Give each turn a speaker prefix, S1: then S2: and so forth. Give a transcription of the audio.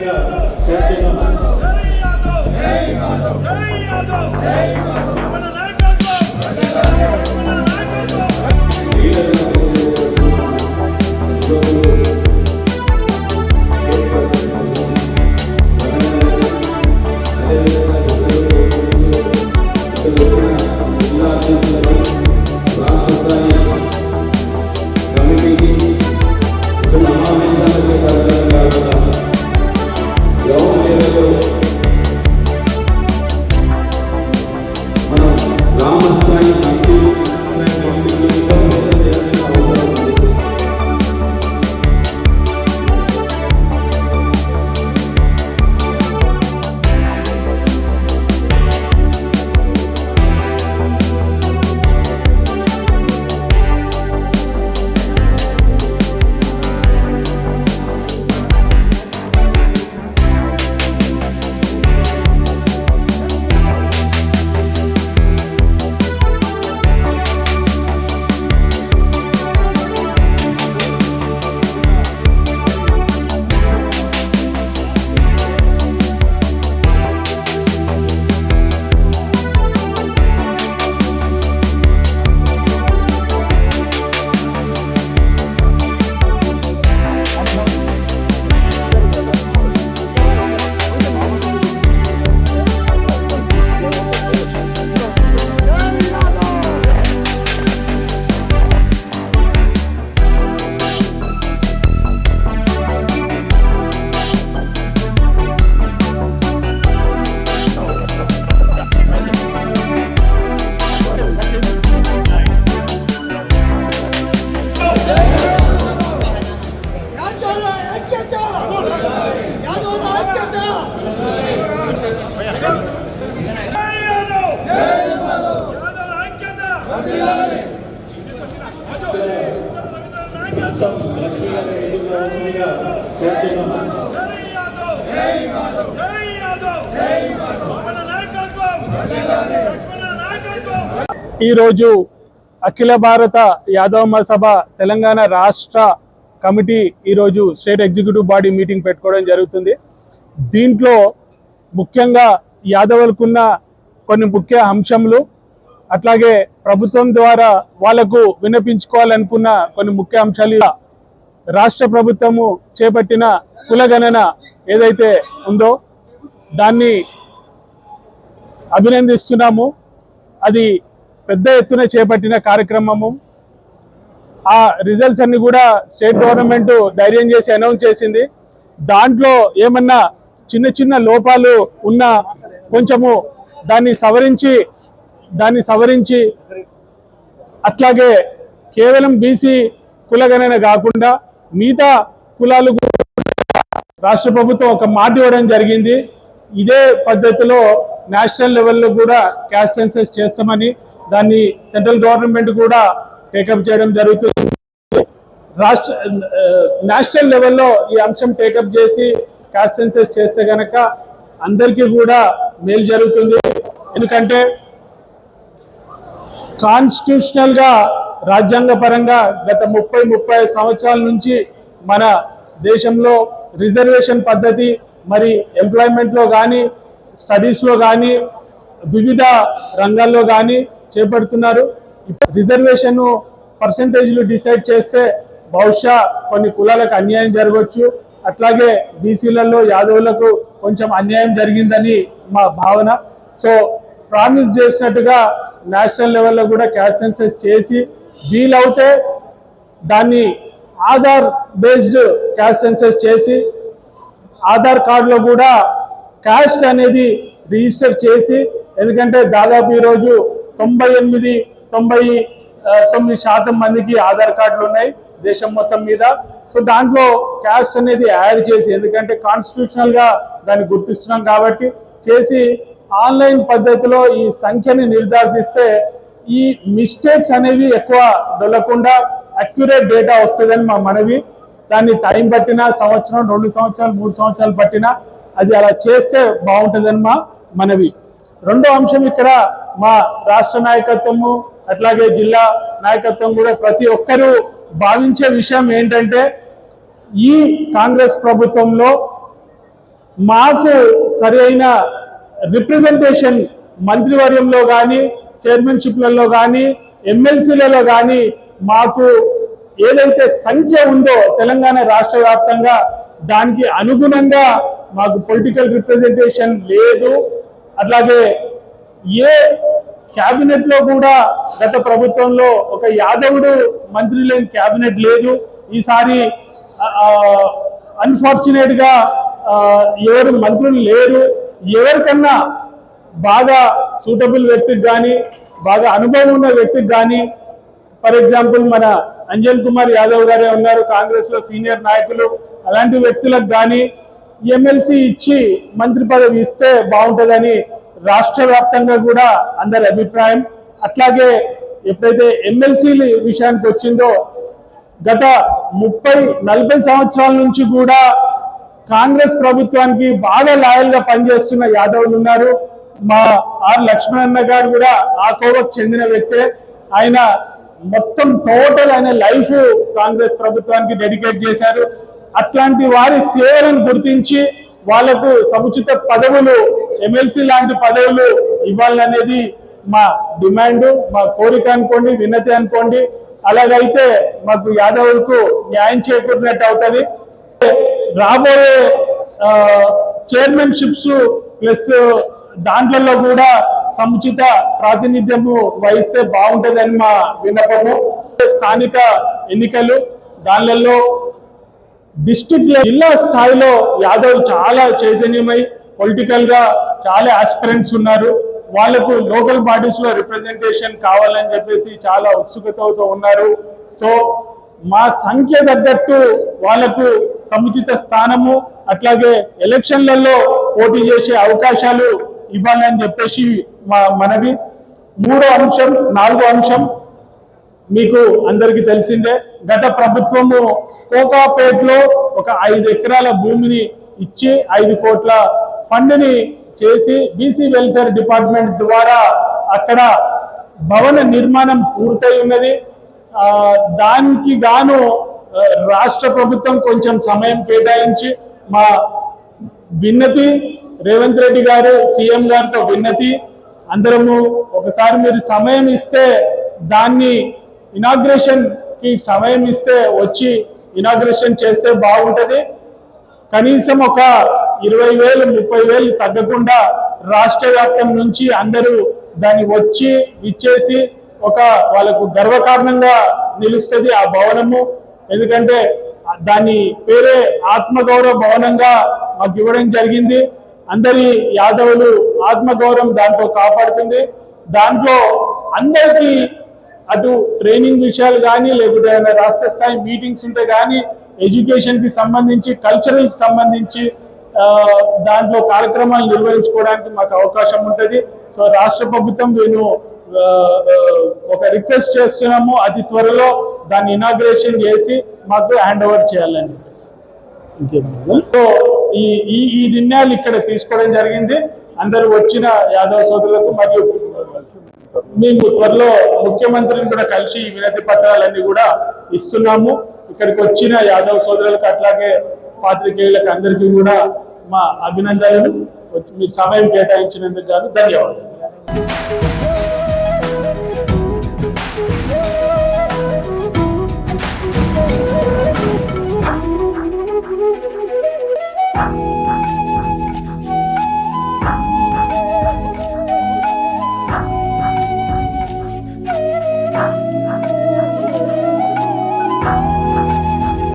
S1: Yeah. ఎదుర్కోవాల్సిందిగా కోరుతున్నాను
S2: ఈరోజు అఖిల భారత యాదవ మహాసభ తెలంగాణ రాష్ట్ర కమిటీ ఈరోజు స్టేట్ ఎగ్జిక్యూటివ్ బాడీ మీటింగ్ పెట్టుకోవడం జరుగుతుంది. దీంట్లో ముఖ్యంగా యాదవులకున్న కొన్ని ముఖ్య అంశములు అట్లాగే ప్రభుత్వం ద్వారా వాళ్ళకు విన్నపించుకోవాలనుకున్న కొన్ని ముఖ్య అంశాలు ఇలా రాష్ట్ర ప్రభుత్వము చేపట్టిన కులగణన ఏదైతే ఉందో దాన్ని అభినందిస్తున్నాము. అది పెద్ద ఎత్తున చేపట్టిన కార్యక్రమము. ఆ రిజల్ట్స్ అన్ని కూడా స్టేట్ గవర్నమెంట్ ధైర్యం చేసి అనౌన్స్ చేసింది. దాంట్లో ఏమన్నా చిన్న చిన్న లోపాలు ఉన్న కొంచెము దాన్ని సవరించి దాన్ని సవరించి అట్లాగే కేవలం బీసీ కులగణన కాకుండా మిగతా కులాలు కూడా రాష్ట్ర ప్రభుత్వం ఒక మాట ఇవ్వడం జరిగింది. ఇదే పద్ధతిలో నేషనల్ లెవెల్లో కూడా క్యాష్ సెన్సెస్ చేస్తామని దాన్ని సెంట్రల్ గవర్నమెంట్ కూడా టేకప్ చేయడం జరుగుతుంది. రాష్ట్ర నేషనల్ లెవెల్లో ఈ అంశం టేకప్ చేసి క్యాష్ సెన్సెస్ చేస్తే కనుక అందరికీ కూడా మేలు జరుగుతుంది. ఎందుకంటే కాన్స్టిట్యూషనల్గా రాజ్యాంగపరంగా రాజ్యాంగ పరంగా గత ముప్పై ముప్పై సంవత్సరాల నుంచి మన దేశంలో రిజర్వేషన్ పద్ధతి మరి ఎంప్లాయ్మెంట్లో కానీ స్టడీస్లో కానీ వివిధ రంగాల్లో కానీ చేపడుతున్నారు. రిజర్వేషన్ పర్సంటేజ్లు డిసైడ్ చేస్తే బహుశా కొన్ని కులాలకు అన్యాయం జరగవచ్చు. అట్లాగే బీసీలలో యాదవులకు కొంచెం అన్యాయం జరిగిందని మా భావన. సో ప్రామిస్ చేసినట్టుగా నేషనల్ లెవెల్లో కూడా క్యాష్ సెన్సెస్ చేసి వీలవుతే దాన్ని ఆధార్ బేస్డ్ క్యాష్ సెన్సెస్ చేసి ఆధార్ కార్డులో కూడా క్యాస్ట్ అనేది రిజిస్టర్ చేసి ఎందుకంటే దాదాపు ఈరోజు తొంభై ఎనిమిది తొంభై తొమ్మిది శాతం మందికి ఆధార్ కార్డులు ఉన్నాయి దేశం మొత్తం మీద. సో దాంట్లో క్యాస్ట్ అనేది యాడ్ చేసి ఎందుకంటే కాన్స్టిట్యూషనల్గా దాన్ని గుర్తిస్తున్నాం కాబట్టి చేసి ఆన్లైన్ పద్ధతిలో ఈ సంఖ్యని నిర్ధారిస్తే ఈ మిస్టేక్స్ అనేవి ఎక్కువ దొల్లకుండా అక్యురేట్ డేటా వస్తుందని మా మనవి. దాన్ని టైం పట్టినా సంవత్సరం రెండు సంవత్సరాలు మూడు సంవత్సరాలు పట్టినా అది అలా చేస్తే బాగుంటుందని మా మనవి. రెండో అంశం ఇక్కడ మా రాష్ట్ర నాయకత్వము అట్లాగే జిల్లా నాయకత్వం కూడా ప్రతి ఒక్కరూ భావించే విషయం ఏంటంటే ఈ కాంగ్రెస్ ప్రభుత్వంలో మాకు సరైన రిప్రజెంటేషన్ మంత్రివర్యంలో కానీ చైర్మన్షిప్లలో కానీ ఎమ్మెల్సీలలో కానీ మాకు ఏదైతే సంఖ్య ఉందో తెలంగాణ రాష్ట్ర వ్యాప్తంగా దానికి అనుగుణంగా మాకు పొలిటికల్ రిప్రజెంటేషన్ లేదు. అట్లాగే ఏ క్యాబినెట్లో కూడా గత ప్రభుత్వంలో ఒక యాదవుడు మంత్రి లేని క్యాబినెట్ లేదు. ఈసారి అన్ఫార్చునేట్గా ఎవరు మంత్రులు లేరు ఎవరికన్నా బాగా సూటబుల్ వ్యక్తికి కానీ బాగా అనుభవం ఉన్న వ్యక్తికి కానీ ఫర్ ఎగ్జాంపుల్ మన అంజన్ కుమార్ యాదవ్ గారే ఉన్నారు కాంగ్రెస్లో సీనియర్ నాయకులు అలాంటి వ్యక్తులకు కానీ ఎమ్మెల్సీ ఇచ్చి మంత్రి పదవి ఇస్తే బాగుంటుందని రాష్ట్ర వ్యాప్తంగా కూడా అందరి అభిప్రాయం. అట్లాగే ఎప్పుడైతే ఎమ్మెల్సీల విషయానికి వచ్చిందో గత ముప్పై నలభై సంవత్సరాల నుంచి కూడా కాంగ్రెస్ ప్రభుత్వానికి బాగా లాయల్గా పనిచేస్తున్న యాదవులు ఉన్నారు. మా ఆర్ లక్ష్మణన్న గారు కూడా ఆ కోవకు చెందిన వ్యక్తే. ఆయన మొత్తం టోటల్ ఆయన లైఫ్ కాంగ్రెస్ ప్రభుత్వానికి డెడికేట్ చేశారు. అట్లాంటి వారి సేవలను గుర్తించి వాళ్ళకు సముచిత పదవులు ఎమ్మెల్సీ లాంటి పదవులు ఇవ్వాలనేది మా డిమాండ్ మా కోరిక అనుకోండి విన్నతి అనుకోండి. అలాగైతే మాకు యాదవులకు న్యాయం చేకూరినట్టు అవుతుంది. రాబోయే చైర్మన్షిప్స్ ప్లస్ దాంట్లలో కూడా సముచిత ప్రాతినిధ్యము వహిస్తే బాగుంటుందని మా విన్నపము. స్థానిక ఎన్నికలు దానిలలో డిస్టిక్ జిల్లా స్థాయిలో యాదవ్ చాలా చైతన్యమై పొలిటికల్గా చాలా ఆస్పిరెంట్స్ ఉన్నారు. వాళ్ళకు లోకల్ పార్టీస్లో రిప్రజెంటేషన్ కావాలని చెప్పేసి చాలా ఉత్సుకతతో ఉన్నారు. సో మా సంఖ్య తగ్గట్టు వాళ్ళకు సముచిత స్థానము అట్లాగే ఎలక్షన్లలో పోటీ చేసే అవకాశాలు ఇవ్వాలని చెప్పేసి మా మనవి. మూడో అంశం నాలుగో అంశం మీకు అందరికీ తెలిసిందే. గత ప్రభుత్వము కోకాపేట్లో ఒక ఐదు ఎకరాల భూమిని ఇచ్చి ఐదు కోట్ల ఫండ్ని చేసి బీసీ వెల్ఫేర్ డిపార్ట్మెంట్ ద్వారా అక్కడ భవన నిర్మాణం పూర్తయి ఉన్నది. దానికి గాను రాష్ట్ర ప్రభుత్వం కొంచెం సమయం కేటాయించి మా విన్నతి రేవంత్ రెడ్డి గారు సీఎం గారితో విన్నతి అందరము ఒకసారి మీరు సమయం ఇస్తే దాన్ని ఇనాగ్రేషన్కి సమయం ఇస్తే వచ్చి ఇనాగ్రేషన్ చేస్తే బాగుంటుంది. కనీసం ఒక ఇరవై వేలు ముప్పై వేలు తగ్గకుండా రాష్ట్ర వ్యాప్తం నుంచి అందరూ దాన్ని వచ్చి ఇచ్చేసి ఒక వాళ్ళకు గర్వకారణంగా నిలుస్తుంది ఆ భవనము. ఎందుకంటే దాని పేరే ఆత్మగౌరవ భవనంగా మాకు ఇవ్వడం జరిగింది. అందరి యాదవులు ఆత్మగౌరవం దాంట్లో కాపాడుతుంది. దాంట్లో అందరికీ అటు ట్రైనింగ్ విషయాలు కానీ లేకపోతే ఏదైనా రాష్ట్ర స్థాయి మీటింగ్స్ ఉంటే కానీ ఎడ్యుకేషన్కి సంబంధించి కల్చరల్కి సంబంధించి దాంట్లో కార్యక్రమాలు నిర్వహించుకోవడానికి మాకు అవకాశం ఉంటుంది. సో రాష్ట్ర ప్రభుత్వం నేను ఒక రిక్వెస్ట్ చేస్తున్నాము అతి త్వరలో దాన్ని ఇనాగ్రేషన్ చేసి మాకు హ్యాండ్ ఓవర్ చేయాలని చెప్పేసి. సో ఈ ఈ ఈ నిర్ణయాలు ఇక్కడ తీసుకోవడం జరిగింది. అందరూ వచ్చిన యాదవ్ సోదరులకు మరియు మేము త్వరలో ముఖ్యమంత్రిని కూడా కలిసి ఈ వినతి పత్రాలన్నీ కూడా ఇస్తున్నాము. ఇక్కడికి వచ్చిన యాదవ్ సోదరులకు అట్లాగే పాత్రికేయులకు అందరికీ కూడా మా అభినందనలు. మీరు సమయం కేటాయించినందుకు గాను ధన్యవాదాలు.